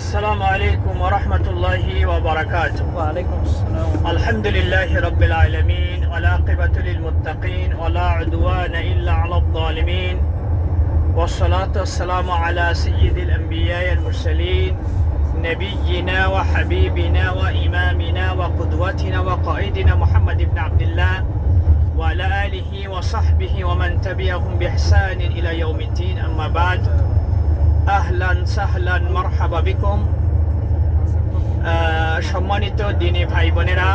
السلام عليكم ورحمة الله وبركاته. وعليكم السلام. الحمد لله رب العالمين والعاقبة للمتقين ولا عدوان إلا على الظالمين. والصلاة والسلام على سيد الأنبياء المرسلين نبينا وحبيبنا وإمامنا وقدوتنا وقائدنا محمد بن عبد الله وعلى آله وصحبه ومن تبعهم بإحسان إلى يوم الدين. أما بعد আহলান সাহলান, মারহাবা বিকুম। সম্মানিত দিনী ভাই বোনেরা,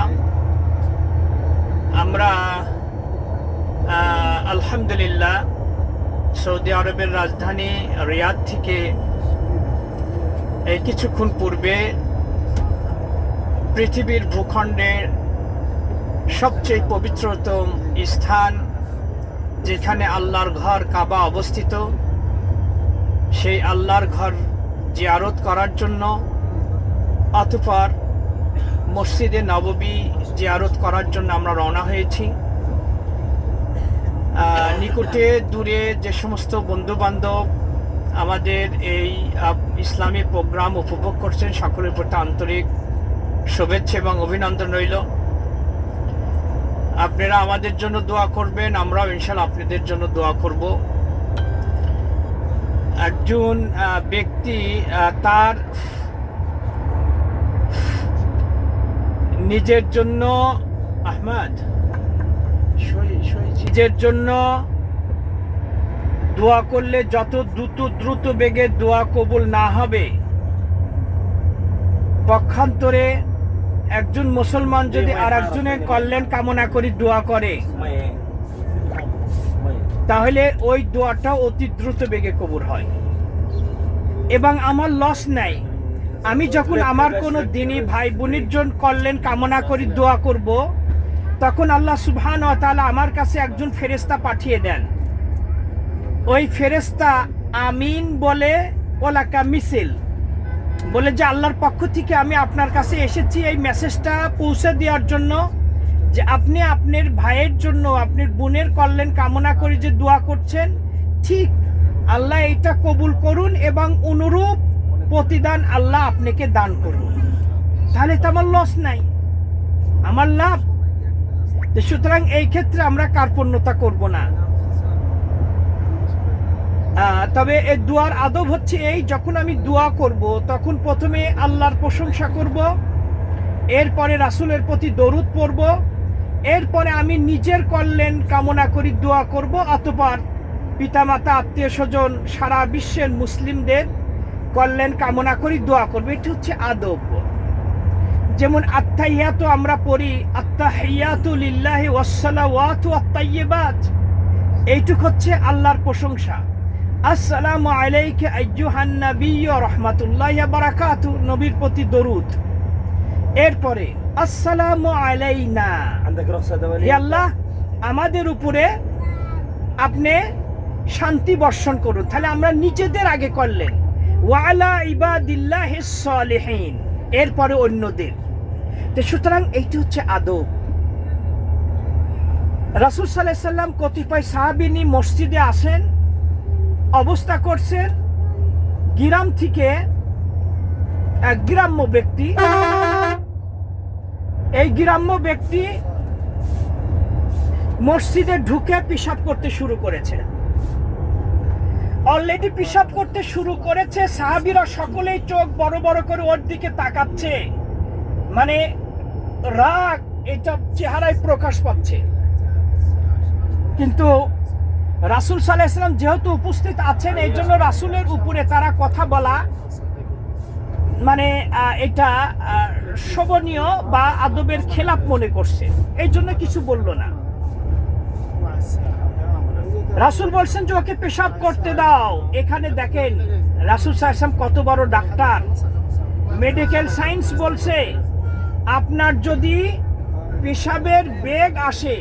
আমরা আলহামদুলিল্লাহ সৌদি আরবের রাজধানী রিয়াদ থেকে এই কিছুক্ষণ পূর্বে পৃথিবীর ভূখণ্ডের সবচেয়ে পবিত্রতম স্থান, যেখানে আল্লাহর ঘর কাবা অবস্থিত। সেই আল্লাহর ঘর জিয়ারত করার জন্য অতঃপর মসজিদে নববী জিয়ারত করার জন্য আমরা রওনা হয়েছি। নিকটে দূরে যে সমস্ত বন্ধু বান্ধব আমাদের এই ইসলামী প্রোগ্রাম উপভোগ করছেন, সকলের প্রতি আন্তরিক শুভেচ্ছা এবং অভিনন্দন রইল। আপনারা আমাদের জন্য দোয়া করবেন, আমরাও ইনশাল্লাহ আপনাদের জন্য দোয়া করব। একজন ব্যক্তি তার নিজের জন্য আহমদ নিজের জন্য দোয়া করলে যত দ্রুত দ্রুত বেগে দোয়া কবুল না হবে। পক্ষান্তরে একজন মুসলমান যদি আর একজনের কল্যাণ কামনা করি দোয়া করে। তাহলে ওই দোয়াটা অতি দ্রুত বেগে কবুর হয়। এবং আমার লস নাই। আমি যখন আমার কোনো দিনী ভাই বোনের জন্য করলেন কামনা করি, দোয়া করব, তখন আল্লাহ সুবহান ও তাআলা আমার কাছে একজন ফেরেস্তা পাঠিয়ে দেন। ওই ফেরেস্তা আমিন বলে ওলাকা মিছিল বলে যে, আল্লাহর পক্ষ থেকে আমি আপনার কাছে এসেছি এই মেসেজটা পৌঁছে দেওয়ার জন্য। যে আপনি আপনার ভাইয়ের জন্য, আপনার বোনের কল্যাণ কামনা করে যে দোয়া করছেন, ঠিক আল্লাহ এটা কবুল করুন এবং অনুরূপ প্রতিদান আল্লাহ আপনাকে দান করুন। তাহলে তো আমার লস নাই, আমার লাভ। সুতরাং এই ক্ষেত্রে আমরা কার্পণ্যতা করব না। তবে এই দোয়ার আদব হচ্ছে এই, যখন আমি দোয়া করব, তখন প্রথমে আল্লাহর প্রশংসা করব, এরপরে রাসুলের প্রতি দরুদ পড়ব এরপরে আমি নিজের কল্যাণ কামনা করি, দোয়া করব। অতপর পিতামাতা, আত্মীয় স্বজন, সারা বিশ্বের মুসলিমদের কল্যাণ কামনা করি, দোয়া করব। এটি হচ্ছে আদব। যেমন আত্মাহিয়াত আমরা পড়ি আত্মাহিয়াতু লিল্লাহি ওয়াসসালাওয়াতু আত্তাইয়্যিবাত এইটুক হচ্ছে আল্লাহর প্রশংসা। আসসালামু আলাইকা আইয়ুহান নাবিয়্যু রাহমাতুল্লাহি বারাকাতু নবীর প্রতি দরুদ। এরপরে, আসসালামু আলাইনা। আল্লাহ, আমাদের উপরে আপনি শান্তি বর্ষণ করুন। তাহলে আমরা নিজেদের আগে করলেন ওয়ালা ইবাদিল্লাহ সালেহীন, এরপরে অন্যদের। তো সুতরাং এইটি হচ্ছে আদব। রাসুল সাল্লাহ সাল্লাম কতিপয় সাহাবিনী মসজিদে আসেন, অবস্থা করছেন, গ্রাম থেকে এক গ্রাম্য ব্যক্তি। এই গ্রাম্য ব্যক্তি মসজিদে ঢুকে পিসাব করতে শুরু করেছে। অলরেডি পিসাব করতে শুরু করেছে, সাহাবিরা সকলেই চোখ বড় বড় করে ওর দিকে তাকাচ্ছে। মানে রাগ, এটা চেহারায় প্রকাশ পাচ্ছে। কিন্তু রাসুল সাল্লাহ ইসলাম যেহেতু উপস্থিত আছেন এই জন্য রাসুলের উপরে তারা কথা বলা মানে এটা শোভনীয় বা আদবের খেলাপ মনে করছে। এই জন্য কিছু বলল না। রাসুল বলছেন যে ওকে পেশাব করতে দাও। এখানে দেখেন, রাসুল সাহেব কত বড় ডাক্তার। মেডিকেল সায়েন্স বলছে, আপনার যদি পেশাবের বেগ আসে,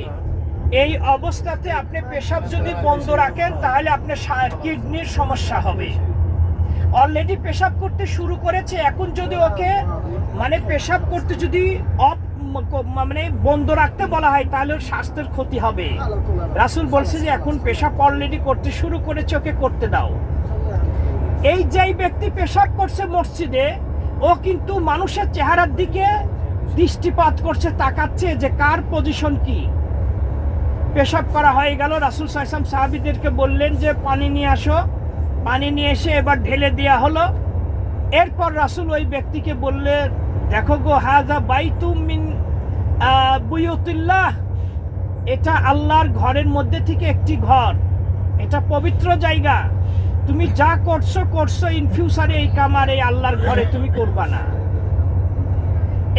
এই অবস্থাতে আপনি পেশাব যদি বন্ধ রাখেন, তাহলে আপনার কিডনির সমস্যা হবে। অলরেডি পেশাব করতে শুরু করেছে, এখন যদি ওকে মানে পেশাব করতে যদি অফ মানে বন্ধ রাখতে বলা হয় তাহলে ওর স্বাস্থ্যের ক্ষতি হবে। রাসুল বলছে যে এখন পেশাব অলরেডি করতে শুরু করে চোখে করতে দাও। এই যেই ব্যক্তি পেশাব করছে মসজিদে ও কিন্তু মানুষের চেহারার দিকে দৃষ্টিপাত করছে তাকাচ্ছে যে কার পজিশন কি। পেশাব করা হয়ে গেল রাসুল সাইসাম সাহাবিদেরকে বললেন যে পানি নিয়ে আসো। পানি নিয়ে এসে এবার ঢেলে দেওয়া হলো। এরপর রাসুল ওই ব্যক্তিকে বললেন দেখো গো হাজা বাইতুম মিন আহ, বুয়ুতুল্লাহ এটা আল্লাহর ঘরের মধ্যে থেকে একটি ঘর। এটা পবিত্র জায়গা। তুমি যা করছ করছ ইন ফিউচারে এই কামার, এই আল্লাহর ঘরে তুমি করবা না।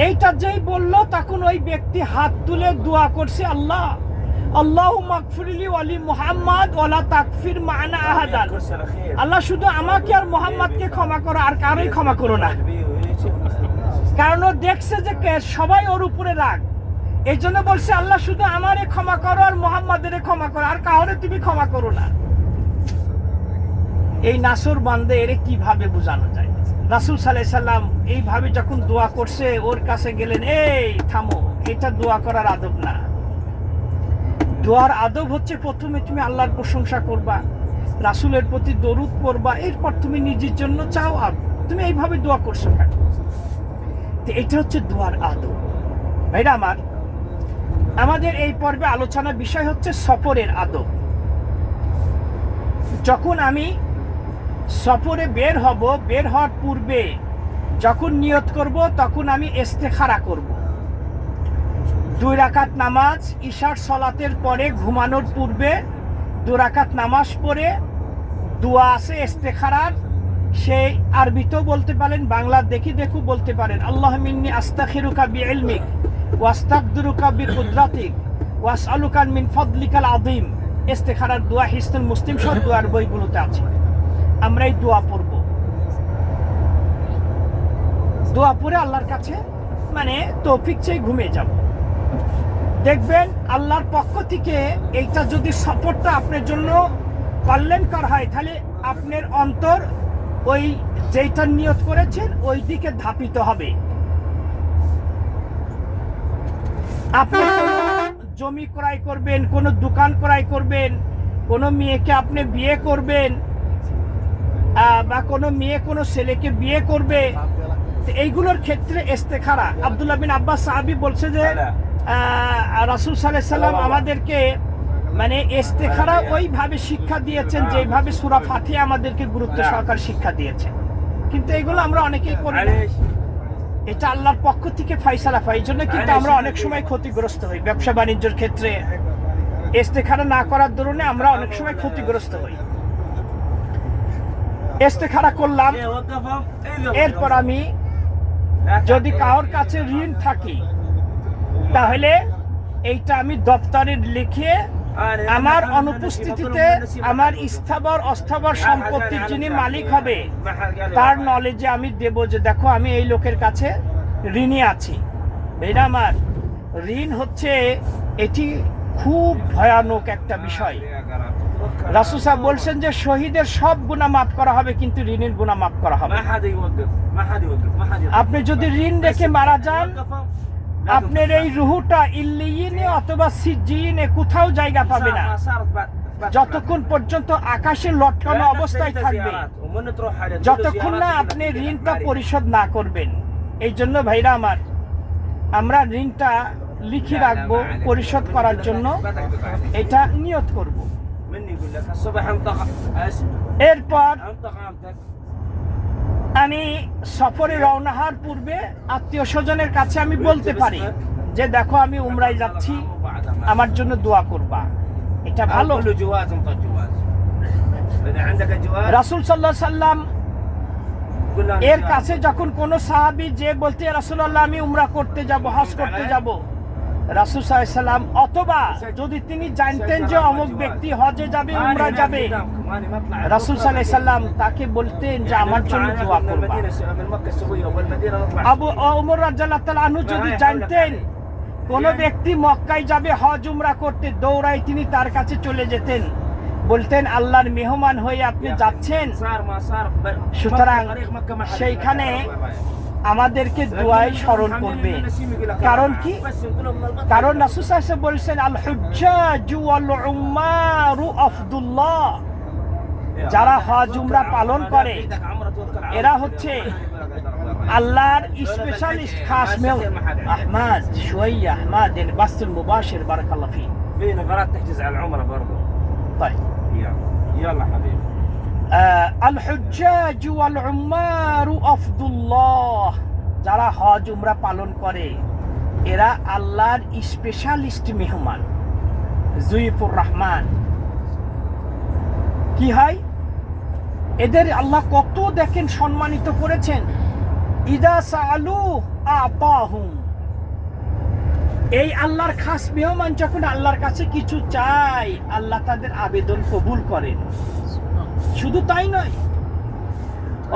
এইটা যেই বলল, তখন ওই ব্যক্তি হাত তুলে দোয়া করছে আল্লাহ। আল্লাহ মাকফিরলি ওয়ালি মুহাম্মদ ওয়ালা তাকফির মানা আহাদান। আল্লাহ শুধু আমাকে আর মোহাম্মদকে ক্ষমা করো, আর কারোই ক্ষমা করো না। কারণ ও দেখছে যে সবাই ওর উপরে রাগ। এই জন্য বলছে, আল্লাহ শুধু আমারে ক্ষমা করো আর মোহাম্মদের ক্ষমা করো। আর কাউরে তুমি ক্ষমা করো না। এই নাসুর বান্দে, এরে কীভাবে বোঝানো যায়? রাসুল সাল্লাহ সাল্লাম এইভাবে যখন দোয়া করছে, ওর কাছে গেলেন, এই, থামো, এটা দোয়া করার আদব না। দোয়ার আদব হচ্ছে প্রথমে তুমি আল্লাহর প্রশংসা করবা, রাসুলের প্রতি দরুদ করবা এরপর তুমি নিজের জন্য চাও আর তুমি এইভাবে দোয়া করছ কেন? এটা হচ্ছে দোয়ার আদব। ভাইরা আমার, আমাদের এই পর্বে আলোচনার বিষয় হচ্ছে সফরের আদব। যখন আমি সফরে বের হব, বের হওয়ার পূর্বে যখন নিয়ত করব, তখন আমি ইস্তেখারা করব। দুই রাকাত নামাজ, ঈশার সলাতের পরে ঘুমানোর পূর্বে দু রাকাত নামাজ পড়ে দোয়া আছে ইস্তেখারার সেই আরবিতেও বলতে পারেন বাংলা দেখি দেখু বলতে পারেন, আল্লাহ মিন্নি আস্তাখিরুকা বি ইলমিক ওয়াস্তাকদিরুকা বি কুদরাতিক ওয়াসআলুকা মিন ফদলিকাল আযীম। ইস্তেখারার দোয়া হিসনুল মুসলিম সব দোয়ার বইগুলোতে আছে। আমরা এই দোয়া পড়ব। দোয়া পড়ে আল্লাহর কাছে মানে তৌফিক চেয়ে ঘুমিয়ে যাব। দেখবেন আল্লাহর পক্ষ থেকে এইটা যদি সাপোর্টটা আপনার জন্য কল্যাণকর হয়? তাহলে আপনার অন্তর ওই যেইটা নিয়ত করেছেন ওই দিকে ধাপিত হবে। আপনি জমি ক্রয় করবেন কোনো দোকান ক্রয় করবেন কোনো মেয়েকে আপনি বিয়ে করবেন বা কোনো মেয়ে কোনো ছেলেকে বিয়ে করবে এইগুলোর ক্ষেত্রে ইস্তেখারা। আব্দুল্লাহ বিন আব্বাস সাহাবি বলছে যে রাসুল সাল্লাহ সাল্লাম আমাদেরকে মানে ইস্তেখারা ওইভাবে শিক্ষা দিয়েছেন যেভাবে সুরা ফাতে আমাদেরকে গুরুত্ব সহকারে শিক্ষা দিয়েছেন কিন্তু এগুলো আমরা অনেকেই করি না। এটা আল্লাহর পক্ষ থেকে ফাইসালা পাই জন্য কিন্তু আমরা অনেক সময় ক্ষতিগ্রস্ত হই ব্যবসা বাণিজ্যের ক্ষেত্রে। ইস্তেখারা না করার দরুনে আমরা অনেক সময় ক্ষতিগ্রস্ত হই। ইস্তেখারা করলাম। এরপর আমি যদি কারোর কাছে ঋণ থাকি তাহলে এইটা আমি দপ্তরে লিখে আমার অনুপস্থিতিতে আমার স্থাবর অস্থাবর সম্পত্তির যিনি মালিক হবে তার নলেজে আমি দেব যে দেখো আমি এই লোকের কাছে ঋণী আছি। এটা আমার ঋণ হচ্ছে এটি খুব ভয়ানক একটা বিষয়। রাসুসা বলছেন যে শহীদের সব গুণা মাফ করা হবে কিন্তু ঋণের গুণা মাফ করা হবে আপনি যদি ঋণ রেখে মারা যান আপনার এই রুহুটা ইল্লিয়িনে অথবা সিজিনে কোথাও জায়গা পাবে না। যতক্ষণ পর্যন্ত আকাশে লটকানো অবস্থায় থাকবে। যতক্ষণ না আপনি ঋণটা পরিশোধ না করবেন। এই জন্য ভাইরা আমার আমরা ঋণটা লিখে রাখব পরিশোধ করার জন্য। এটা নিয়ত করব। এরপর আমি সফরে রওনা হওয়ার পূর্বে আত্মীয় স্বজনের কাছে আমি বলতে পারি যে দেখো আমি উমরায় যাচ্ছি। আমার জন্য দোয়া করবা। এটা ভালো। রাসুল সাল্লাহ সাল্লাম এর কাছে যখন কোনো সাহাবি যে বলতে রাসুল আল্লাহ আমি উমরা করতে যাব হজ করতে যাব। রাসুল সাল্লাম, অথবা যদি তিনি জানতেন যে অমুক ব্যক্তি হজে যাবে, উমরা যাবে, রাসুল সাল্লাম তাকে বলতেন যে আমার জন্য দোয়া করবা। আবু ওমর রাজ্জাল্লাহ আনহু যদি জানতেন কোন ব্যক্তি মক্কায় যাবে, হজ, উমরা করতে দৌড়ায় তিনি তার কাছে চলে যেতেন, বলতেন, আল্লাহর মেহমান হয়ে আপনি যাচ্ছেন। সুতরাং সেইখানে আমাদেরকে দোয়ায় স্মরণ করবে কারণ কি কারণ রাসূল সাল্লাল্লাহু আলাইহি বলছেন আল হুজ্জাজু ওয়াল উম্মারু আফদুল্লাহ যারা হজ উমরা পালন করে, এরা হচ্ছে আল্লাহর স্পেশালিস্ট খাস মেল আহমদ شوية احمد يعني بس المباشر بارك الله فيك في نفرات تحجز على العمره برضه طيب يلا يلا حبيبي যারা হজ, উমরা পালন করে, এরা আল্লাহর স্পেশালিস্ট মেহমান। জুইফুর রহমান। কি হয়? এদের আল্লাহ কত দেখেন, সম্মানিত করেছেন। ইদা সালু আতাহুম। এই আল্লাহর খাস মেহমান যখন আল্লাহর কাছে কিছু চাই আল্লাহ তাদের আবেদন কবুল করেন। শুধু তাই নয়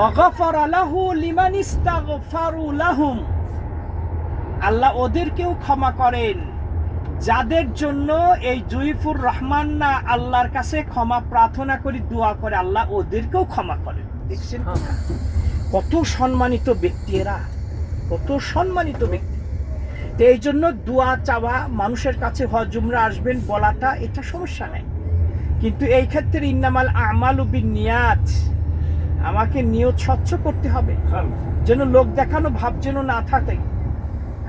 অগফর আলাহু লিমান লাহুম। আল্লাহ ওদেরকেও ক্ষমা করেন, যাদের জন্য এই জুইফুর রহমান না আল্লাহর কাছে ক্ষমা প্রার্থনা করি, দোয়া করে আল্লাহ ওদেরকেও ক্ষমা করেন। দেখছেন? কত সম্মানিত ব্যক্তি এরা, কত সম্মানিত ব্যক্তি। এই জন্য দোয়া চাওয়া মানুষের কাছে হজুমরা আসবেন বলাটা এটা সমস্যা নেই। কিন্তু এই ক্ষেত্রে ইন্নামাল আমাল নিয়াজ আমাকে নিয়ত স্বচ্ছ করতে হবে। হ্যাঁ। যেন লোক দেখানো ভাব যেন না থাকে।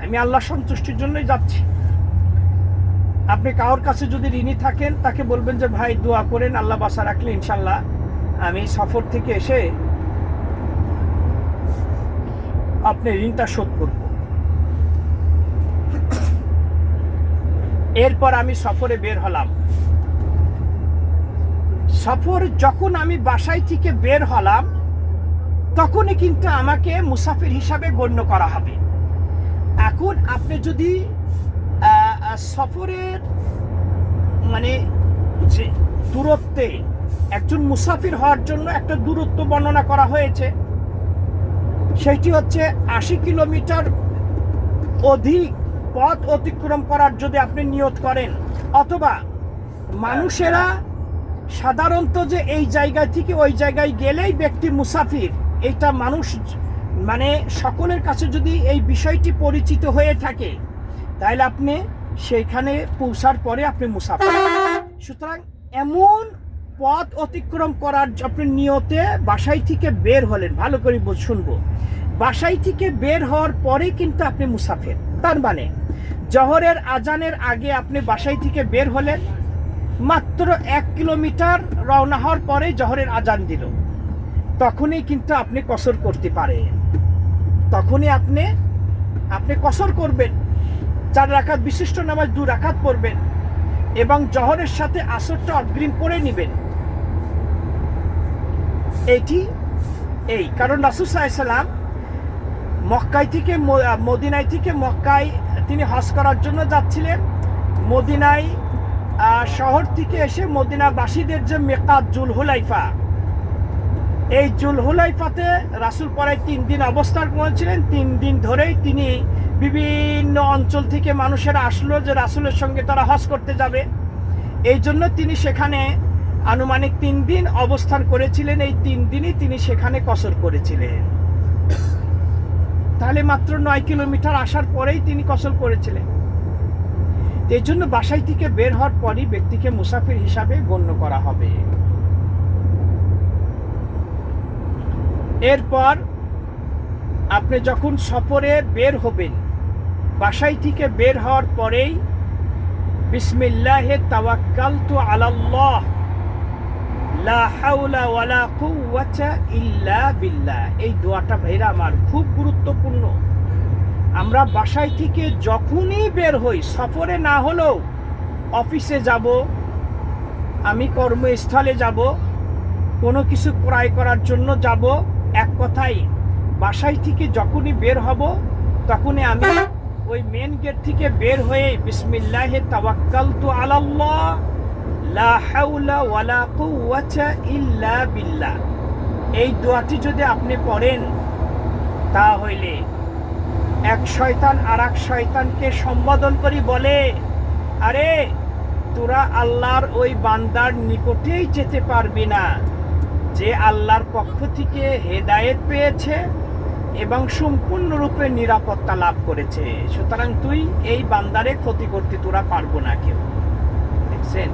আমি আল্লাহ সন্তুষ্টির জন্যই যাচ্ছি। আপনি কারোর কাছে যদি ঋণী থাকেন তাকে বলবেন যে ভাই দোয়া করেন আল্লাহ বাসা রাখলে ইনশাল্লাহ আমি সফর থেকে এসে আপনি ঋণটা শোধ করব। এরপর আমি সফরে বের হলাম। সফর যখন আমি বাসায় থেকে বের হলাম, তখনই কিন্তু আমাকে মুসাফির হিসাবে গণ্য করা হবে। এখন আপনি যদি সফরের মানে যে দূরত্বে একজন মুসাফির হওয়ার জন্য একটা দূরত্ব বর্ণনা করা হয়েছে, সেটি হচ্ছে আশি কিলোমিটার অধিক পথ অতিক্রম করার যদি আপনি নিয়ত করেন, অথবা মানুষেরা সাধারণত যে এই জায়গা থেকে ওই জায়গায় গেলেই ব্যক্তি মুসাফির। এটা মানুষ মানে সকলের কাছে যদি এই বিষয়টি পরিচিত হয়ে থাকে তাহলে আপনি সেইখানে পৌঁছার পরে আপনি মুসাফির। সুতরাং এমন পথ অতিক্রম করার আপনি নিয়তে বাসায় থেকে বের হলেন, ভালো করে শুনব। বাসায় থেকে বের হওয়ার পরে কিন্তু আপনি মুসাফির। তার মানে জহরের আজানের আগে আপনি বাসায় থেকে বের হলেন মাত্র এক কিলোমিটার রওনা হওয়ার পরে জহরের আজান দিল। তখনই কিন্তু আপনি কসর করতে পারেন। তখনই আপনি আপনি কসর করবেন। চার রাখাত বিশিষ্ট নামাজ, দু রাখাত পড়বেন এবং জহরের সাথে আসরটা অগ্রিম করে নেবেন। এটি এই, কারণ রাসুল সাল্লাম মক্কায় থেকে মদিনায় থেকে মক্কায় তিনি হজ করার জন্য যাচ্ছিলেন। মদিনায় শহর থেকে এসে মদিনাবাসীদের যে মেকাত জুল হুলাইফা এই জুল হুলাইফাতে রাসুল পরে তিন দিন অবস্থান করেছিলেন। তিন দিন ধরেই তিনি বিভিন্ন অঞ্চল থেকে মানুষেরা আসলো যে রাসুলের সঙ্গে তারা হজ করতে যাবে। এই জন্য তিনি সেখানে আনুমানিক তিন দিন অবস্থান করেছিলেন। এই তিন দিনই তিনি সেখানে কসর করেছিলেন। তাহলে মাত্র নয় কিলোমিটার আসার পরেই তিনি কসর করেছিলেন। এই জন্য বাসায় থেকে বের হওয়ার পরই ব্যক্তিকে মুসাফির হিসাবে গণ্য করা হবে। এরপর আপনি যখন সফরে বের হবেন, বাসায় থেকে বের হওয়ার পরেই বিসমিল্লাহে তাওয়াক্কালতু আলাল্লাহ, লা হাওলা ওয়ালা কুওয়াতা ইল্লা বিল্লাহ। এই দোয়াটা ভাইরা আমার খুব গুরুত্বপূর্ণ। আমরা বাসায় থেকে যখনই বের হই, সফরে না হলেও অফিসে যাব, আমি কর্মস্থলে যাব, কোনো কিছু ক্রয় করার জন্য যাব। এক কথাই বাসায় থেকে যখনই বের হব, তখনই আমি ওই মেন গেট থেকে বের হয়ে বিসমিল্লাহে তাওয়াক্কালতু আলাল্লাহ, লা হাওলা ওয়ালা কুওয়াতা ইল্লা বিল্লাহ। এই দোয়াটি যদি আপনি পড়েন, তা হইলে এক শয়তান আর এক শয়তানকে সম্বোধন করি বলে, আরে, তোরা আল্লাহর ওই বান্দার নিকটেই যেতে পারবি না। যে আল্লাহর পক্ষ থেকে হেদায়েত পেয়েছে এবং সম্পূর্ণরূপে নিরাপত্তা লাভ করেছে। সুতরাং তুই এই বান্দারে ক্ষতি করতে তোরা পারব না কেউ। দেখছেন?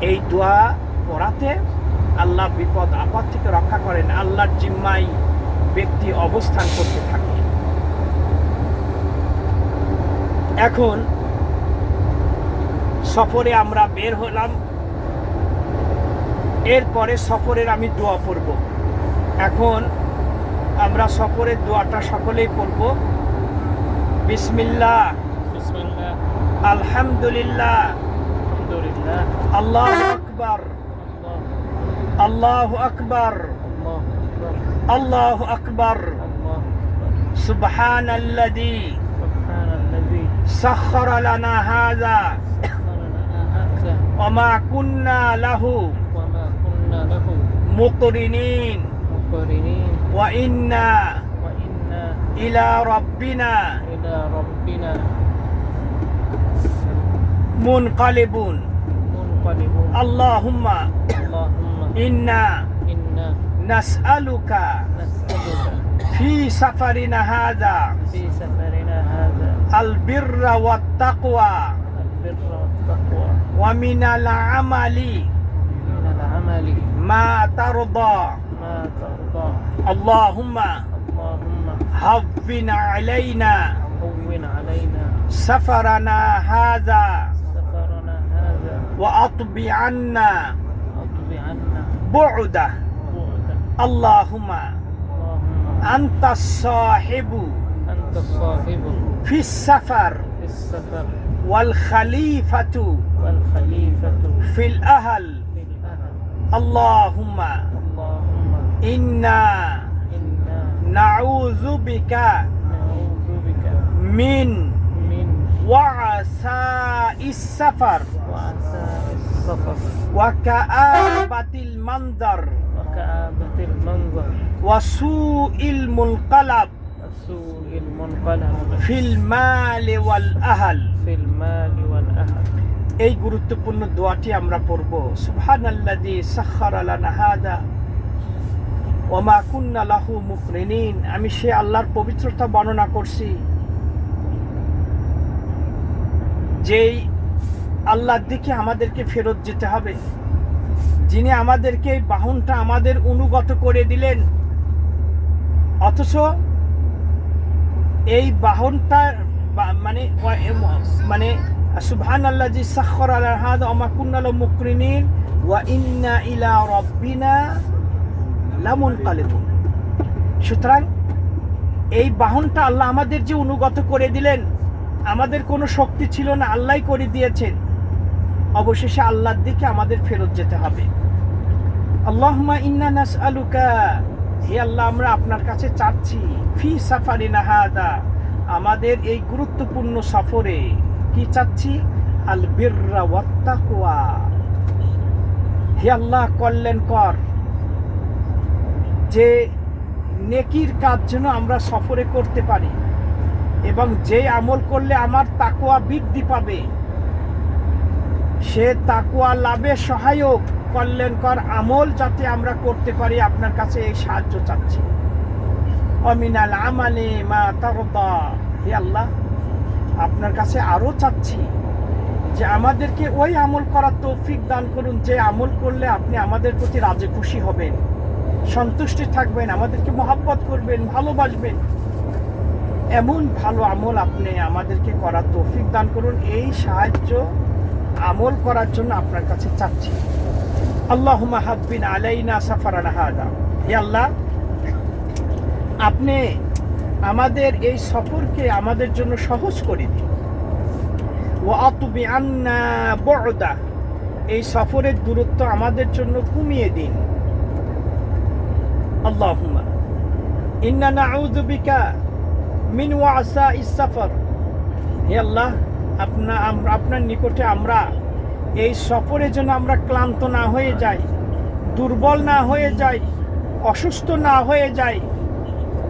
এই দোয়া পড়াতে আল্লাহ বিপদ আপদ থেকে রক্ষা করেন। আল্লাহর জিম্মাই ব্যক্তি অবস্থান করতে থাকে। এখন সফরে আমরা বের হলাম। এরপরে সফরের আমি দোয়া পড়ব। এখন আমরা সফরের দোয়াটা সকলেই পড়ব। বিসমিল্লা আলহামদুলিল্লাহ। আল্লাহ আকবর। আল্লাহ আকবর। আল্লাহ আকবর। সুবহান আল্লাহ الذي سخر لنا هذا سخر لنا هذا وما كنا له وما كنا له مقرنين مقرنين وإنا وإنا إلى ربنا إلى ربنا منقلبون منقلبون اللهم اللهم إنا إنا نسألك نسألك في سفرنا هذا في سفرنا هذا البر والتقوى. البر والتقوى ومن العمل من العمل ما ترضى. ما ترضى. اللهم اللهم هون علينا هون علينا. سفرنا هذا سفرنا هذا. عنا بعده. اللهم اللهم أنت الصاحب. أنت الصاحب. في السفر. في السفر. والخليفة. والخليفة. في الأهل. في الأهل. اللهم. اللهم. إنا. إنا. نعوذ بك. نعوذ بك. من. من. وعساء السفر. وعساء السفر. وكآبة المنظر. وكآبة المنظر. وسوء المنقلب. وسوء المنقلب في المال والأهل في المال والأهل এই গুরুত্বপূর্ণ দোয়াটি আমরা পড়ব সুবহানাল্লাযী সাখখারা লানা হাদা ওয়া মা কুন্না লাহু মুকরিনিন আমি সে আল্লাহর পবিত্রতা বর্ণনা করছি যেই আল্লাহর দিকে আমাদেরকে ফেরত যেতে হবে যিনি আমাদেরকে এই বাহনটা আমাদের অনুগত করে দিলেন অথচ এই বাহনটা মানে মানে সুবহান আল্লাহ জি সাখর আল হাদ ওমা কুন্নাল মুকরিনিন ওয়া ইন্না ইলা রাব্বিনা লামুন কালিবুন সুতরাং এই বাহনটা আল্লাহ আমাদের যে অনুগত করে দিলেন, আমাদের কোনো শক্তি ছিল না আল্লাহই করে দিয়েছেন। অবশেষে আল্লাহর দিকে আমাদের ফেরত যেতে হবে। আল্লাহুম্মা ইন্না নাসআলুকা হে আল্লাহ, আমরা আপনার কাছে চাচ্ছি, ফি সাফারিনা হাদা, আমাদের এই গুরুত্বপূর্ণ সফরে। কি চাচ্ছি? আল বিররা ওয়াত্তাকওয়া হে আল্লাহ, কল্যাণ কর। যে নেকির কাজ যেন আমরা সফরে করতে পারি এবং যে আমল করলে আমার তাকোয়া বৃদ্ধি পাবে, সে তাকুয়া লাভে সহায়ক। কল্যাণকর আমল যাতে আমরা করতে পারি, আপনার কাছে এই সাহায্য চাচ্ছি। অমিনাল আমালে মা তারদা হে আল্লাহ, আপনার কাছে আরও চাচ্ছি যে আমাদেরকে ওই আমল করার তৌফিক দান করুন, যে আমল করলে আপনি আমাদের প্রতি রাজে খুশি হবেন, সন্তুষ্টি থাকবেন, আমাদেরকে মহাব্বত করবেন, ভালোবাসবেন। এমন ভালো আমল আপনি আমাদেরকে করার তৌফিক দান করুন, এই সাহায্য আমল করার জন্য আপনার কাছে চাচ্ছি। আল্লাহ হাব্বিন আলাইনা সাফারানা হাদা। হে আল্লাহ, আপনি আমাদের এই সফরকে আমাদের জন্য সহজ করে দিন। ও আতুবি আন্না বড়দা এই সফরের দূরত্ব আমাদের জন্য কমিয়ে দিন। আল্লাহুম্মা, ইন্না নাউযু বিকা মিন ওয়াসা হে আল্লাহ, আপনা আপনার নিকটে আমরা এই সফরে যেন আমরা ক্লান্ত না হয়ে যাই দুর্বল না হয়ে যাই অসুস্থ না হয়ে যাই।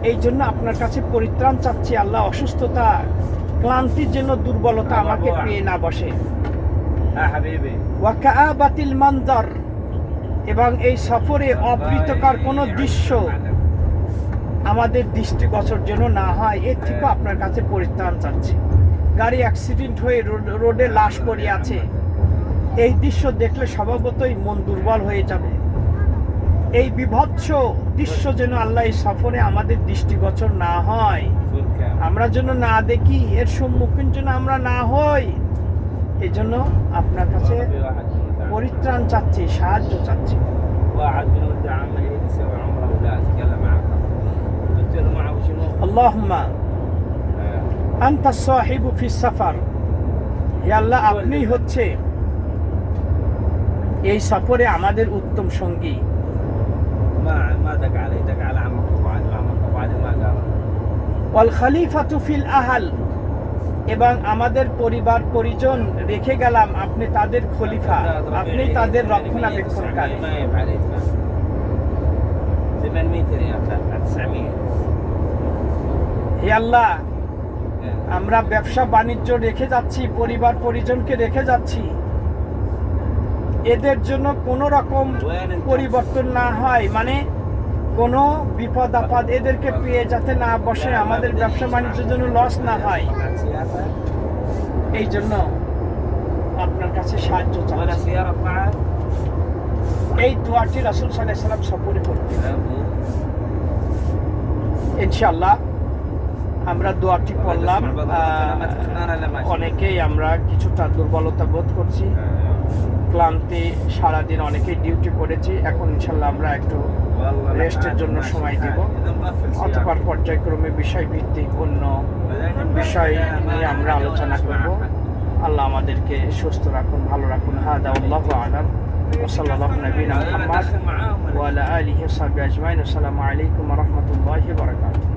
এই জন্য আপনার কাছে পরিত্রাণ চাচ্ছি আল্লাহ অসুস্থতা ক্লান্তির জন্য দুর্বলতা আমাকে পেয়ে না বসে। বাতিল মান্দর এবং এই সফরে অপ্রীতকার কোনো দৃশ্য আমাদের দৃষ্টিগোচর যেন না হয় এর থেকেও আপনার কাছে পরিত্রাণ চাচ্ছি। গাড়ি অ্যাক্সিডেন্ট হয়ে রোডে লাশ পড়ে আছে। এই দৃশ্য দেখলে স্বভাবতই মন দুর্বল হয়ে যাবে। এই বিভৎস দৃশ্য যেন আল্লাহ এই সফরে আমাদের দৃষ্টিগোচর না হয়। আমরা যেন না দেখি, এর সম্মুখীন যেন আমরা না হই। এই জন্য আপনার কাছে পরিত্রাণ চাচ্ছি, সাহায্য চাচ্ছি। আল্লাহ আপনি হচ্ছে এই সফরে আমাদের উত্তম সঙ্গী। অল খালিফা তুফিল আহাল। এবং আমাদের পরিবার পরিজন রেখে গেলাম আপনি তাদের খলিফা আপনি তাদের রক্ষণাবেক্ষণকারী হে আল্লাহ আমরা ব্যবসা বাণিজ্য রেখে যাচ্ছি পরিবার পরিজনকে রেখে যাচ্ছি। এদের জন্য কোনো রকম পরিবর্তন না হয়। মানে কোনো বিপদ আপদ এদেরকে পেয়ে যাতে না বসে আমাদের ব্যবসা বাণিজ্যের জন্য লস না হয়। এই জন্য আপনার কাছে সাহায্য চাচ্ছি। এই দোয়াটি রাসুল সাল্লাহ সাল্লাম সফরে করতেন। ইনশাল্লাহ আমরা দোয়াটি পড়লাম। অনেকেই আমরা কিছুটা দুর্বলতা বোধ করছি। ক্লান্তি সারাদিন অনেকেই ডিউটি করেছি। এখন ইনশাল্লাহ আমরা একটু রেস্টের জন্য সময় দিব। অথবা পর্যায়ক্রমে বিষয় ভিত্তিক অন্য বিষয় নিয়ে আমরা আলোচনা করব। আল্লাহ আমাদেরকে সুস্থ রাখুন, ভালো রাখুন। হাদা আল্লাহ আলম। ওসল্লাহ নবীন মোহাম্মদ ওয়ালা আলিহি সাহবি আজমাইন। আসসালামু আলাইকুম রহমতুল্লাহ বারকাতুহ।